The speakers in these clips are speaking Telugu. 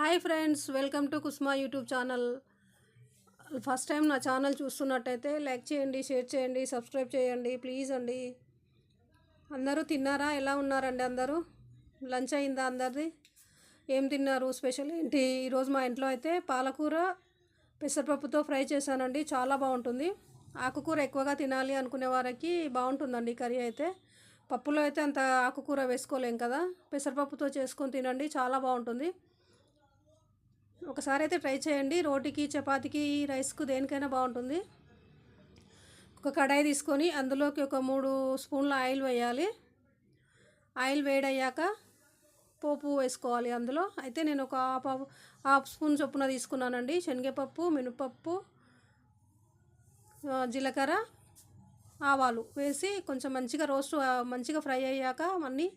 Hi friends welcome to Kusma YouTube channel. First time నా ఛానల్ చూస్తున్నట్టయితే లైక్ చేయండి షేర్ చేయండి సబ్స్క్రైబ్ చేయండి ప్లీజ్ అండి. అందరూ తిన్నారా? ఎలా ఉన్నారండి అందరూ? లంచ్ అయిందా అందరిది? ఏం తిన్నారు? స్పెషల్ ఏంటి? ఈరోజు మా ఇంట్లో అయితే పాలకూర పెసరపప్పుతో ఫ్రై చేశానండి. చాలా బాగుంటుంది. ఆకుకూర ఎక్కువగా తినాలి అనుకునే వారికి బాగుంటుందండి కర్రీ అయితే. పప్పులో అయితే అంత ఆకుకూర వేసుకోలేం కదా. పెసరపప్పుతో చేసుకొని తినండి చాలా బాగుంటుంది. ఒకసారి అయితే ట్రై చేయండి. రోటీకి చపాతీకి రైస్కు దేనికైనా బాగుంటుంది. ఒక కడాయి తీసుకొని అందులోకి ఒక మూడు స్పూన్ల ఆయిల్ వేయాలి. ఆయిల్ వేడయ్యాక పోపు వేసుకోవాలి అందులో. అయితే నేను ఒక హాఫ్ హాఫ్ స్పూన్ చొప్పున తీసుకున్నానండి. శనగపప్పు మినపప్పు జీలకర్ర ఆవాలు వేసి కొంచెం మంచిగా రోస్ట్ మంచిగా ఫ్రై అయ్యాక అన్నీ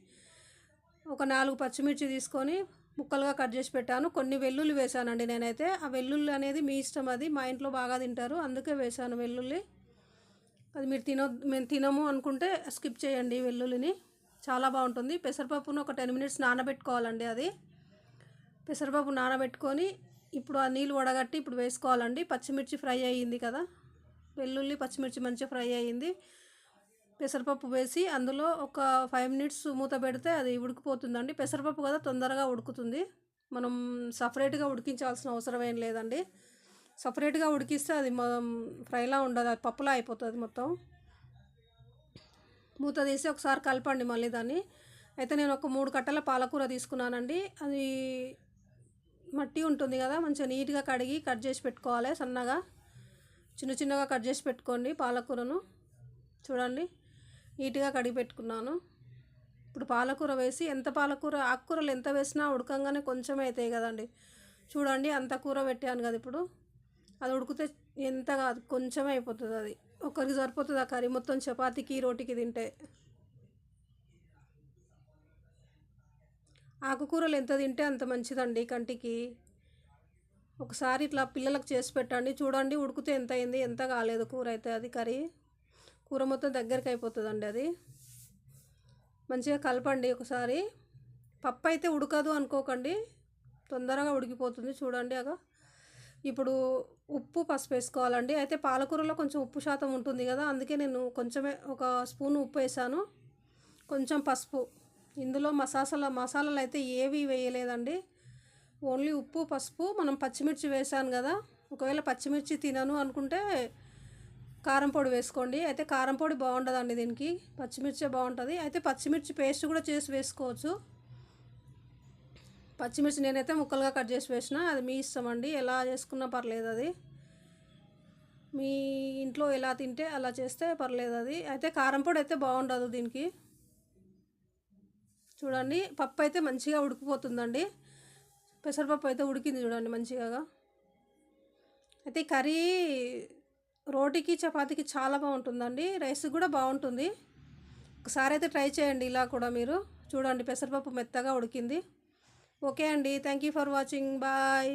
ఒక నాలుగు పచ్చిమిర్చి తీసుకొని ముక్కలుగా కట్ చేసి పెట్టాను. కొన్ని వెల్లుల్లి వేసానండి నేనైతే. ఆ వెల్లుల్లి అనేది మీ ఇష్టం అది. మా ఇంట్లో బాగా తింటారు. అందుకే వేసాను వెల్లుల్లి. అది మీరు తినో మేము తినము అనుకుంటే స్కిప్ చేయండి వెల్లుల్లిని. చాలా బాగుంటుంది. పెసరపప్పును ఒక టెన్ మినిట్స్ నానబెట్టుకోవాలండి అది. పెసరపప్పు నానబెట్టుకొని ఇప్పుడు ఆ నీళ్ళు వడగట్టి ఇప్పుడు వేసుకోవాలండి. పచ్చిమిర్చి ఫ్రై అయ్యింది కదా. వెల్లుల్లి పచ్చిమిర్చి మంచిగా ఫ్రై అయ్యింది. పెసరపప్పు వేసి అందులో ఒక ఫైవ్ మినిట్స్ మూత పెడితే అది ఉడికిపోతుందండి. పెసరపప్పు కదా తొందరగా ఉడుకుతుంది. మనం సపరేట్గా ఉడికించాల్సిన అవసరం ఏం లేదండి. సపరేట్గా ఉడికిస్తే అది మనం ఫ్రైలా ఉండదు అది పప్పులా అయిపోతుంది మొత్తం. మూత తీసి ఒకసారి కలపండి మళ్ళీ దాన్ని. అయితే నేను ఒక మూడు కట్టల పాలకూర తీసుకున్నానండి. అది మట్టి ఉంటుంది కదా మంచిగా నీట్గా కడిగి కట్ చేసి పెట్టుకోవాలి సన్నగా. చిన్న చిన్నగా కట్ చేసి పెట్టుకోండి పాలకూరను. చూడండి. నీట్గా కడిగి పెట్టుకున్నాను ఇప్పుడు పాలకూర వేసి ఎంత పాలకూర ఆకుకూరలు ఎంత వేసినా ఉడకంగానే కొంచెం అవుతాయి కదండి. చూడండి అంత కూర పెట్టాను కదా ఇప్పుడు. అది ఉడికితే ఎంత కాదు కొంచెం అయిపోతుంది అది. ఒకరికి సరిపోతుంది ఆ కర్రీ. మొత్తం చపాతీకి రోటికి తింటే. ఆకుకూరలు ఎంత తింటే అంత మంచిదండి కంటికి. ఒకసారి ఇట్లా పిల్లలకు చేసి పెట్టండి. చూడండి ఉడికితే ఎంత అయింది ఎంత కాలేదు కూర అయితే అది కర్రీ. కూర మొత్తం దగ్గరికి అయిపోతుందండి అది. మంచిగా కలపండి ఒకసారి. పప్పు అయితే ఉడకదు అనుకోకండి. తొందరగా ఉడికిపోతుంది చూడండి అగా. ఇప్పుడు ఉప్పు పసుపు వేసుకోవాలండి. అయితే పాలకూరలో కొంచెం ఉప్పు శాతం ఉంటుంది కదా అందుకే నేను కొంచెమే ఒక స్పూన్ ఉప్పు వేసాను. కొంచెం పసుపు. ఇందులో మసాలా మసాలాలు అయితే ఏవి వేయలేదండి. ఓన్లీ ఉప్పు పసుపు మనం పచ్చిమిర్చి వేసాను కదా. ఒకవేళ పచ్చిమిర్చి తినను అనుకుంటే కారం పొడి వేసుకోండి. అయితే కారం పొడి బాగుంటుందండి దీనికి. పచ్చిమిర్చే బాగుంటుంది. అయితే పచ్చిమిర్చి పేస్ట్ కూడా చేసి వేసుకోవచ్చు. పచ్చిమిర్చి నేనైతే ముక్కలుగా కట్ చేసి వేసిన. అది మీ ఇష్టం అండి. ఎలా చేసుకున్నా పర్లేదు అది. మీ ఇంట్లో ఎలా తింటే అలా చేస్తే పర్లేదు అది. అయితే కారం పొడి అయితే బాగుండదు దీనికి. చూడండి పప్పు అయితే మంచిగా ఉడికిపోతుందండి. పెసరపప్పు అయితే ఉడికింది చూడండి మంచిగా. అయితే కర్రీ రోటీకి చపాతీకి చాలా బాగుంటుందండి. రైస్ కూడా బాగుంటుంది. ఒకసారి అయితే ట్రై చేయండి ఇలా కూడా మీరు. చూడండి పెసరపప్పు మెత్తగా ఉడికింది. ఓకే అండి. Thank you for watching. Bye.